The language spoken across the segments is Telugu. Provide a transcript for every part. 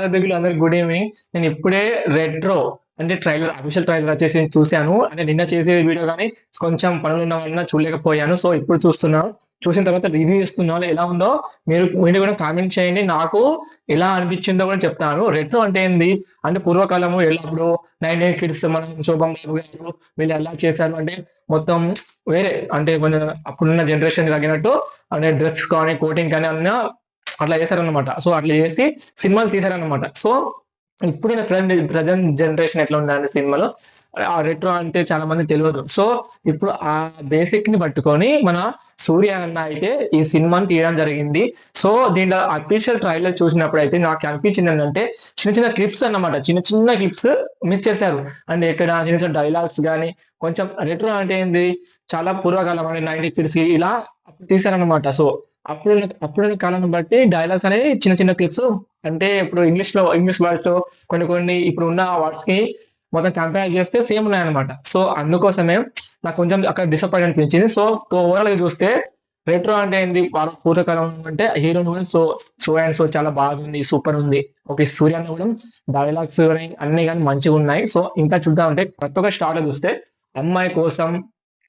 హలో బిగులు అందరికి గుడ్ ఈవినింగ్ నేను ఇప్పుడే రెట్రో అంటే ట్రైలర్ అఫీషియల్ ట్రైలర్ వచ్చేసి చూశాను. అంటే నిన్న చేసే వీడియో కానీ కొంచెం పనులు ఉన్న వలన చూడలేకపోయాను. సో ఇప్పుడు చూస్తున్నాను. చూసిన తర్వాత రివ్యూ ఇస్తున్నాను ఎలా ఉందో మీరు మీరు కూడా కామెంట్ చేయండి. నాకు ఎలా అనిపించిందో కూడా చెప్తాను. రెట్రో అంటే ఏంది? అంటే పూర్వకాలము ఎల్లప్పుడు నైన్ ఎయిట్ కిడ్స్ మనం శోభం గారు వీళ్ళు ఎలా చేశారు? అంటే మొత్తం వేరే అంటే కొంచెం అప్పుడున్న జనరేషన్ తగినట్టు అంటే డ్రెస్ కానీ కోటింగ్ కానీ అన్న అట్లా చేశారనమాట సో అట్లా చేసి సినిమాలు తీశారనమాట సో ఇప్పుడు ప్రజెంట్ ప్రజెంట్ జనరేషన్ ఎట్లా ఉందండి సినిమాలో ఆ రెట్రో అంటే చాలా మంది తెలియదు. సో ఇప్పుడు ఆ బేసిక్ని పట్టుకొని మన సూర్య అన్న అయితే ఈ సినిమాని తీయడం జరిగింది. సో దీంట్లో అఫీషియల్ ట్రైలర్ చూసినప్పుడు అయితే నాకు అనిపించింది ఏంటంటే చిన్న చిన్న క్లిప్స్ అన్నమాట. చిన్న చిన్న క్లిప్స్ మిస్ చేశారు. అండ్ ఎక్కడ చిన్న చిన్న డైలాగ్స్ కానీ కొంచెం రెట్రో అంటే ఏంది చాలా పూర్వకాలం అంటే నైన్టీ కిడ్స్ ఇలా తీశారనమాట సో అప్పుడు అప్పుడున్న కాలం బట్టి డైలాగ్స్ అనేవి చిన్న చిన్న క్లిప్స్ అంటే ఇప్పుడు ఇంగ్లీష్లో ఇంగ్లీష్ వర్డ్స్ కొన్ని కొన్ని ఇప్పుడు ఉన్న వర్డ్స్కి మొత్తం కంపేర్ చేస్తే సేమ్ ఉన్నాయన్నమాట సో అందుకోసమే నాకు కొంచెం అక్కడ డిసప్పాయింట్ అనిపించింది. సో ఓవరాల్గా చూస్తే రెట్రో అంటే ఏంది? బాగా పూర్వకాలం అంటే హీరో కూడా సో సో అండ్ సో చాలా బాగుంది సూపర్ ఉంది. ఓకే సూర్య కూడా డైలాగ్స్ అన్ని కానీ మంచిగా ఉన్నాయి. సో ఇంకా చూద్దామంటే ప్రతి ఒక్క స్టార్ట్ చూస్తే అమ్మాయి కోసం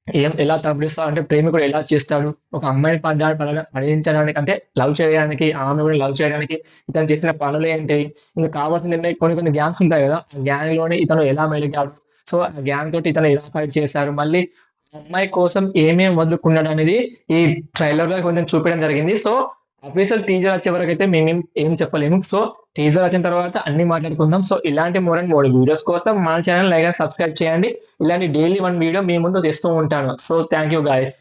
ఏం ఎలా తప్పిస్తాడు అంటే ప్రేమికుడు ఎలా చేస్తాడు? ఒక అమ్మాయిని పడ్డాడు పడించడానికి అంటే లవ్ చేయడానికి ఆమె కూడా లవ్ చేయడానికి ఇతను చేసిన పనులు ఏంటి? ఇంకా కావాల్సిన కొన్ని కొన్ని గ్యాంగ్స్ ఉంటాయి కదా ఆ గ్యాంగ్లోనే ఇతను ఎలా మెలిగాడు? సో ఆ గ్యాంగ్ తోటి ఇతను ఎలా ఫైట్ చేశారు? మళ్ళీ అమ్మాయి కోసం ఏమేమి వదులుకున్నాడు అనేది ఈ ట్రైలర్లో కొంచెం చూపించడం జరిగింది. సో అఫీషియల్ టీజర్ వచ్చే వరకు అయితే మేము ఏం చెప్పలేము. సో టీజర్ వచ్చిన తర్వాత అన్ని మాట్లాడుకుందాం. సో ఇలాంటి మోర్ అండ్ మోర్ వీడియోస్ కోసం మన ఛానల్ లైక్ సబ్స్క్రైబ్ చేయండి. ఇలాంటి డైలీ వన్ వీడియో మీ ముందు తెస్తూ ఉంటాను. So thank you guys